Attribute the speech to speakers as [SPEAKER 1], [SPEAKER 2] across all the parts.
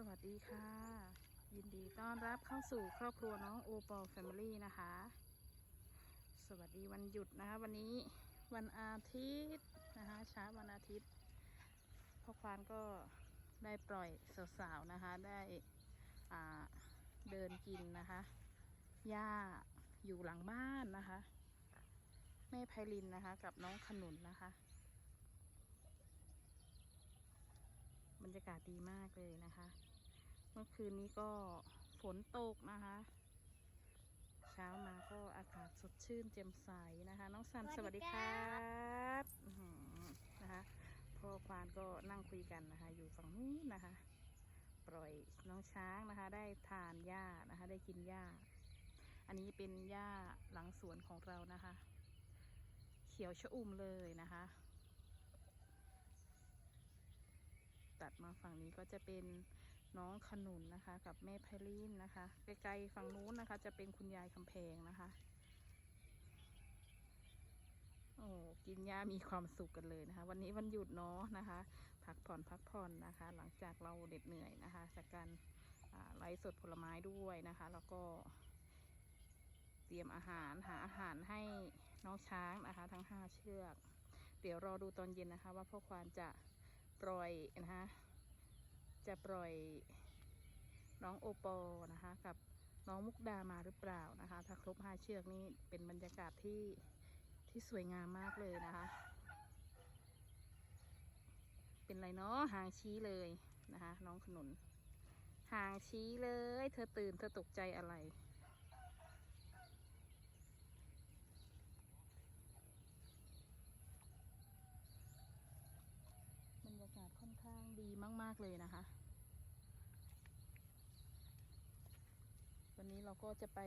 [SPEAKER 1] สวัสดีค่ะ ยินดีต้อนรับเข้าสู่ครอบครัวน้องโอปอลแฟมิลี่นะคะ สวัสดีวันหยุดนะคะวันนี้วันอาทิตย์นะคะเช้าวันอาทิตย์พ่อควานก็ได้ปล่อยสาวๆนะคะได้เดินกินนะคะหญ้าอยู่หลังบ้านนะคะ แม่ไพลินนะคะ กับน้องขนุนนะคะ บรรยากาศดีมากเลยนะคะ เมื่อคืนนี้ก็ฝนตกนะคะ เช้ามาก็อากาศสดชื่นแจ่มใสนะคะ น้องสันส
[SPEAKER 2] วั
[SPEAKER 1] ส
[SPEAKER 2] ดี
[SPEAKER 1] ค
[SPEAKER 2] รั
[SPEAKER 1] บนะคะพ่อควานก็นั่งคุยกันนะคะ อยู่ฝั่งนู้นนะคะ ปล่อยน้องช้างนะคะ ได้ทานหญ้านะคะ ได้กินหญ้า อันนี้เป็นหญ้าหลังสวนของเรานะคะ เขียวชะอุ่มเลยนะคะ ตัดมาฝั่งนี้ก็จะเป็นน้องขนุนนะคะ กับแม่ไพลินนะคะ ไกลๆฝั่งนู้นนะคะ จะเป็นคุณยายคำแพงนะคะ โอ้กินหญ้ามีความสุขกันเลยนะคะ วันนี้วันหยุดเนาะนะคะ พักผ่อนพักผ่อนนะคะ หลังจากเราเด็ดเหนื่อยนะคะ จากการไลฟ์สดผลไม้ด้วยนะคะ แล้วก็ เตรียมอาหารหาอาหารให้น้องช้างนะคะ ทั้งห้าเชือก เดี๋ยวรอดูตอนเย็นนะคะ ว่าพ่อควานจะ ปล่อยนะคะจะปล่อยน้องโอปอนะคะกับน้องมุกดามาหรือเปล่านะคะ ถ้าครบห้าเชือกนี้เป็นบรรยากาศที่ที่สวยงามมากเลยนะคะ เป็นไรเนาะหางชี้เลยนะคะ น้องขนุน หางชี้เลย เธอตื่นเธอตกใจอะไรรยากาศค่อนข้างดีมากเลยนะคะ วันนี้เราก็จะไป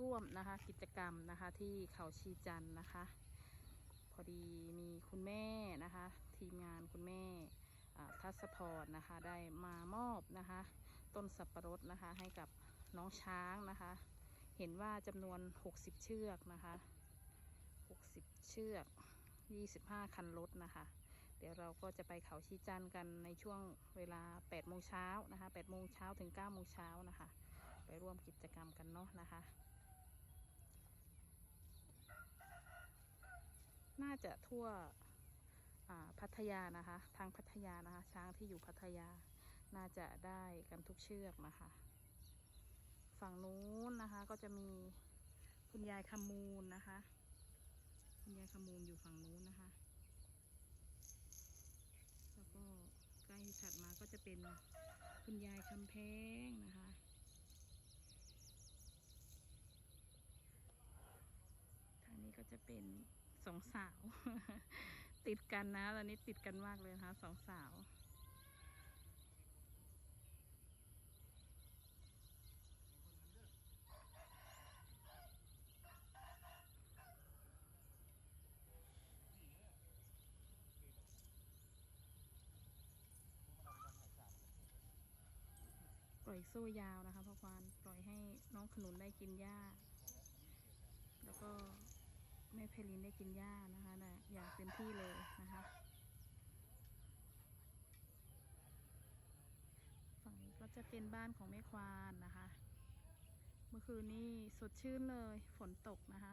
[SPEAKER 1] ร่วมนะคะกิจกรรมนะคะที่เขาชีจันนะคะ พอดีมีคุณแม่นะคะ ทีมงานคุณแม่ทัศพรนะคะได้มามอบนะคะ ต้นสับปะรดนะคะให้กับน้องช้างนะคะ เห็นว่าจำนวน 60 เชือกนะคะ 60 เชือก 25 คันรถนะคะ ดี๋ยวเราก็จะไปเขาชีจันกันในช่วงเวลา8โมงเช้านะคะ8โมงเช้าถึง9โมงเช้านะคะ ไปร่วมกิจกรรมกันเนาะนะคะ น่าจะทั่วพัทยานะคะ ทางพัทยานะคะ ช้างที่อยู่พัทยาน่าจะได้กันทุกเชือกนะคะ ฝั่งนู้นนะคะก็จะมีคุณยายขมูลนะคะ คุณยายขมูลอยู่ฝั่งนู้นนะคะ แล้วก็ใกล้ ถัดมาก็จะเป็นคุณยายคำแพงนะคะ ทางนี้ก็จะเป็นสองสาว ติดกันนะตอนนี้ติดกันมากเลยนะคะสองสาว ล่อยโซ่ยาวนะคะพ่อควานปล่อยให้น้องขนุนได้กินหญ้า แล้วก็แม่เพลินได้กินหญ้านะคะนะอย่างเต็มที่เลยนะคะ ฝั่งนี้ก็จะเป็นบ้านของแม่ควานนะคะ เมื่อคืนนี้สดชื่นเลยฝนตกนะคะ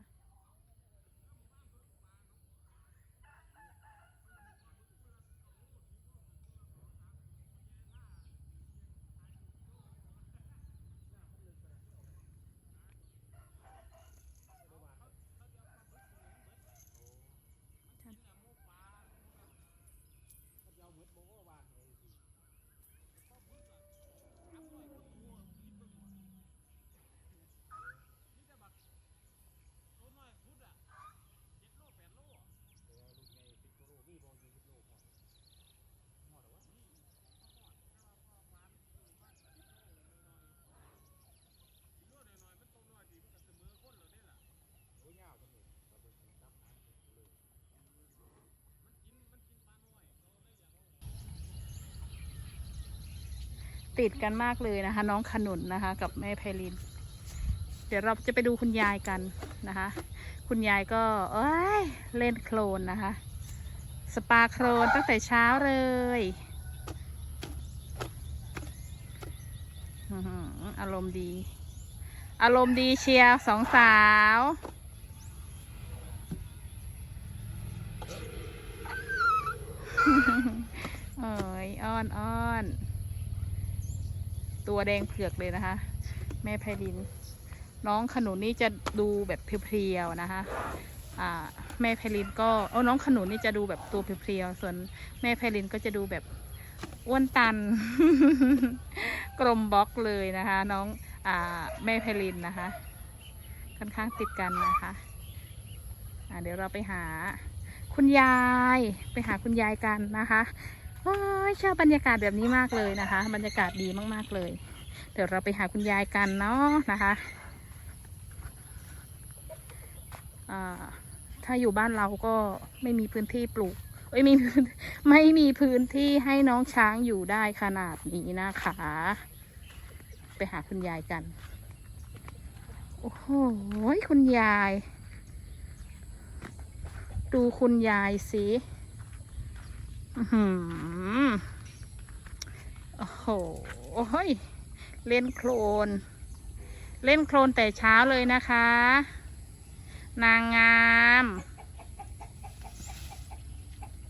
[SPEAKER 1] ติดกันมากเลยนะคะ น้องขนุนนะคะ กับแม่ไพลิน เดี๋ยวเราจะไปดูคุณยายกันนะคะ คุณยายก็เอ้ยเล่นโคลนนะคะ สปาโคลนตั้งแต่เช้าเลยอารมณ์ดี อารมณ์ดีเชียร์สองสาว เอ้ยอ้อนอ้อน ตัวแดงเผือกเลยนะคะ แม่ไพริน น้องขนุนนี่จะดูแบบเพรียวๆนะคะแม่ไพรินก็เออน้องขนุนนี่จะดูแบบตัวเพรียวๆส่วนแม่ไพรินก็จะดูแบบอ้วนตัน กลมบล็อกเลยนะคะ น้องอแม่ไพรินนะคะ ค่อนข้างติดกันนะคะเดี๋ยวเราไปหาคุณยายไปหาคุณยายกันนะคะ ชอบบรรยากาศแบบนี้มากเลยนะคะ บรรยากาศดีมากๆเลย เดี๋ยวเราไปหาคุณยายกันเนาะนะคะถ้าอยู่บ้านเราก็ไม่มีพื้นที่ปลูกเอ้ยมีไม่มีพื้นที่ให้น้องช้างอยู่ได้ขนาดนี้นะคะ ไปหาคุณยายกัน โอ้โหคุณยาย ดูคุณยายสิ โอ้โห้ยเล่นโคลน เล่นโคลนแต่เช้าเลยนะคะ นางงาม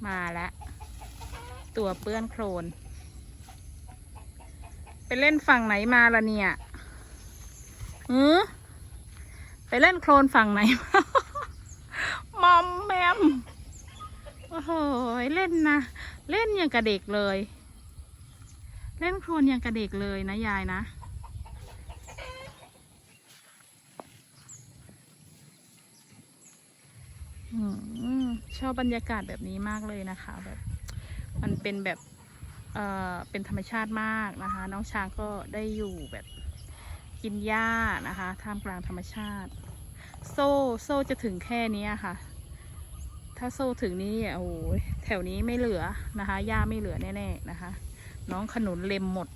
[SPEAKER 1] มาแล้ว ตัวเปื้อนโคลน ไปเล่นฝั่งไหนมาละเนี่ยหือไปเล่นโคลนฝั่งไหนมา มอมแมม โอ้โหเล่นนะ เล่นอย่างกับเด็กเลย เล่นโคลนอย่างกับเด็กเลยนะยายนะอชอบบรรยากาศแบบนี้มากเลยนะคะ แบบ มันเป็นแบบเอ่อเป็นธรรมชาติมากนะคะ น้องช้างก็ได้อยู่แบบกินหญ้านะคะท่ามกลางธรรมชาติ โซ่โซ่จะถึงแค่นี้ค่ะ ถ้าโซ่ถึงนี่โอ้โหแถวนี้ไม่เหลือนะคะหญ้าไม่เหลือแน่ๆนะคะ น้องขนุนเล็มหมด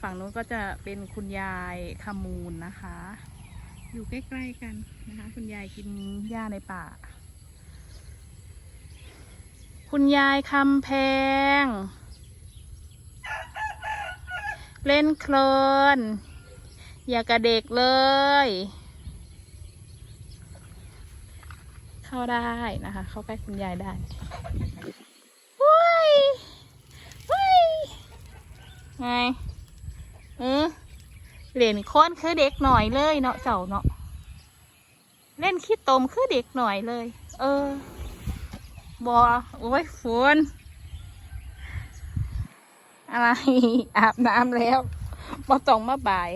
[SPEAKER 1] ฝั่งนู้นก็จะเป็นคุณยายขมูลนะคะ อยู่ใกล้ๆกันนะคะ คุณยายกินหญ้าในป่า คุณยายคำแพง เล่นโคลนอย่ากระเด็กเลย เข้าได้นะคะ เข้าใกล้คุณยายได้ว้ยว้ยไงเออเหรียญค้อนคือเด็กหน่อยเลยเนาะเจ้าเนาะเล่นขี้ตมคือเด็กหน่อยเลย เออบอโอ้ยฝนอะไร อาบน้ำแล้วบอต้องมาบ่าย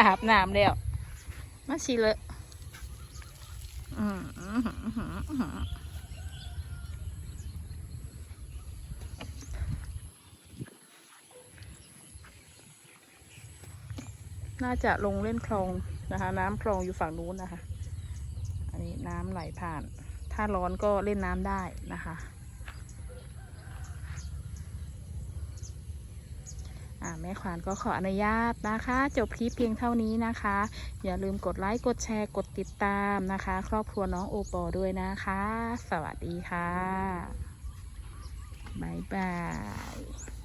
[SPEAKER 1] อาบน้ำแล้วมาชิเลยอืม น่าจะลงเล่นคลองนะคะ น้ำคลองอยู่ฝั่งนู้นนะคะ อันนี้น้ำไหลผ่าน ถ้าร้อนก็เล่นน้ำได้นะคะ อ่า แม่ขวานก็ขออนุญาตนะคะ จบคลิปเพียงเท่านี้นะคะ อย่าลืมกดไลค์กดแชร์กดติดตามนะคะ ครอบครัวน้องโอปอด้วยนะคะ สวัสดีค่ะบ๊ายบาย